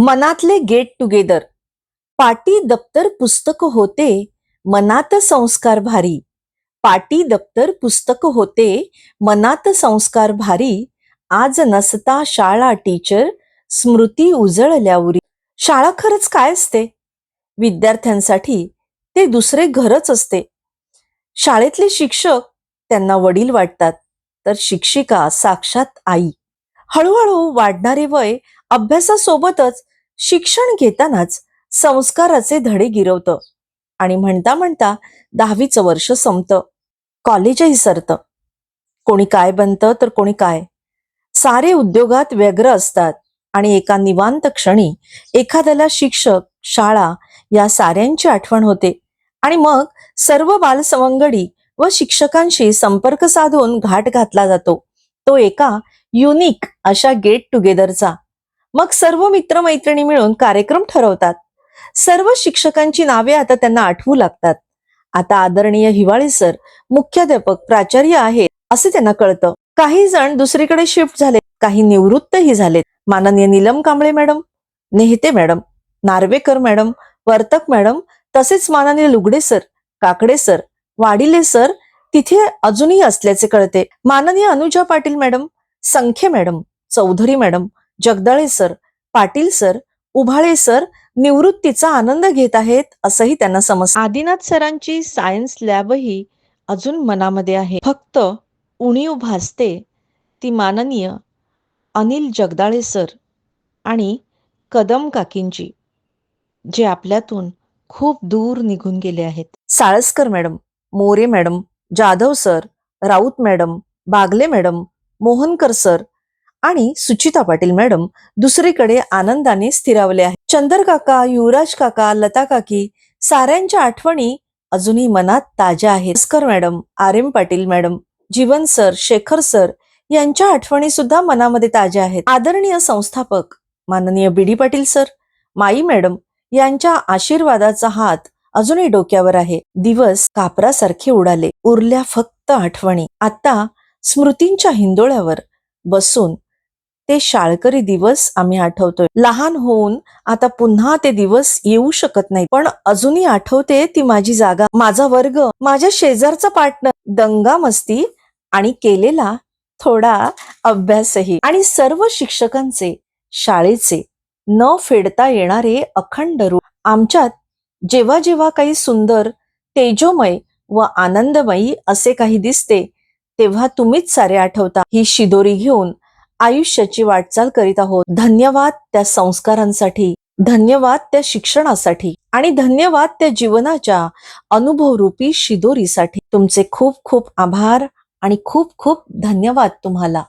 मनातले get together. पाटी दप्तर पुस्तक होते मनात संस्कार भारी. पाटी दप्तर पुस्तक होते मनात संस्कार भारी. आज नसता शाळा टीचर स्मृती उजळल्या उरी शाळा खरंच काय असते? विद्यार्थ्यांसाठी ते दुसरे घरच असते. शाळेतले शिक्षक त्यांना वडील वाटतात तर शिक्षिका साक्षात आई. हळूहळू वाढणारे वय अभ्यासासोबतच शिक्षण घेतानाच संस्काराचे धडे गिरवतं. आणि म्हणता म्हणता दहावीचं वर्ष संपतं. कॉलेजही सरतं. कोणी काय बनतं तर कोणी काय. सारे उद्योगात व्यग्र असतात आणि एका निवांत क्षणी एखाद्याला शिक्षक शाळा या साऱ्यांची आठवण होते. आणि मग सर्व बालसवंगडी व शिक्षकांशी संपर्क साधून घाट घातला जातो. तो एका युनिक अशा गेट टुगेदरचा मग सर्व मित्रमैत्रिणी मिळून कार्यक्रम ठरवतात. सर्व शिक्षकांची नावे आता त्यांना आठवू लागतात. आता आदरणीय हिवाळी सर मुख्याध्यापक प्राचार्य आहेत असे त्यांना कळतं. काही जण दुसरीकडे शिफ्ट झाले काही निवृत्तही झालेत. माननीय Neelam Kamble madam Nehete madam Narvekar madam Vartak madam तसेच माननीय Lugade sir Kakade sir Wadile sir तिथे अजूनही असल्याचे कळते. माननीय Anuja Patil madam Sankhye madam Chaudhari madam Jagdale sir Patil sir Ubhale sir निवृत्तीचा आनंद घेत आहेत असंही त्यांना समज आदिनाथ सरांची सायन्स लॅबही अजून मनामध्ये आहे. फक्त उणीव भासते ती माननीय अनिल जगदाळे सर आणि कदम काकींची जे आपल्यातून खूप दूर निघून गेले आहेत. Salaskar madam More madam Jadhav sir Raut madam Bagle madam Mohankar sir आणि सुचिता पाटील मॅडम दुसरीकडे आनंदाने स्थिरावले आहे चंदर काका युवराज काका लता काकी साऱ्यांच्या आठवणी अजूनही मनात ताज्या आहेत. Bhaskar madam R M Patil madam Jeevan sir Shekhar sir यांच्या आठवणी सुद्धा मनामध्ये ताज्या आहेत. आदरणीय संस्थापक माननीय B D Patil sir Mai madam यांच्या आशीर्वादाचा हात अजूनही डोक्यावर आहे. दिवस कापरासारखे उडाले उरल्या फक्त आठवणी. आता स्मृतींच्या हिंदोळ्यावर बसून ते शाळकरी दिवस आम्ही आठवतोय. लहान होऊन आता पुन्हा ते दिवस येऊ शकत नाही. पण अजूनही आठवते ती माझी जागा. माझा वर्ग माझ्या शेजारचा पार्टनर दंगा मस्ती आणि केलेला थोडा अभ्यासही. आणि सर्व शिक्षकांचे शाळेचे न फेडता येणारे अखंड रूप. आमच्यात जेव्हा जेव्हा काही सुंदर तेजोमय व आनंदमयी असे काही दिसते तेव्हा तुम्हीच सारे आठवता. ही शिदोरी घेऊन आयुष्याची वाटचाल करीत आहोत. धन्यवाद त्या संस्कारांसाठी. धन्यवाद त्या शिक्षणासाठी. आणि धन्यवाद त्या जीवनाच्या अनुभवरूपी शिदोरीसाठी. तुमचे खूप खूप आभार आणि खूप खूप धन्यवाद तुम्हाला.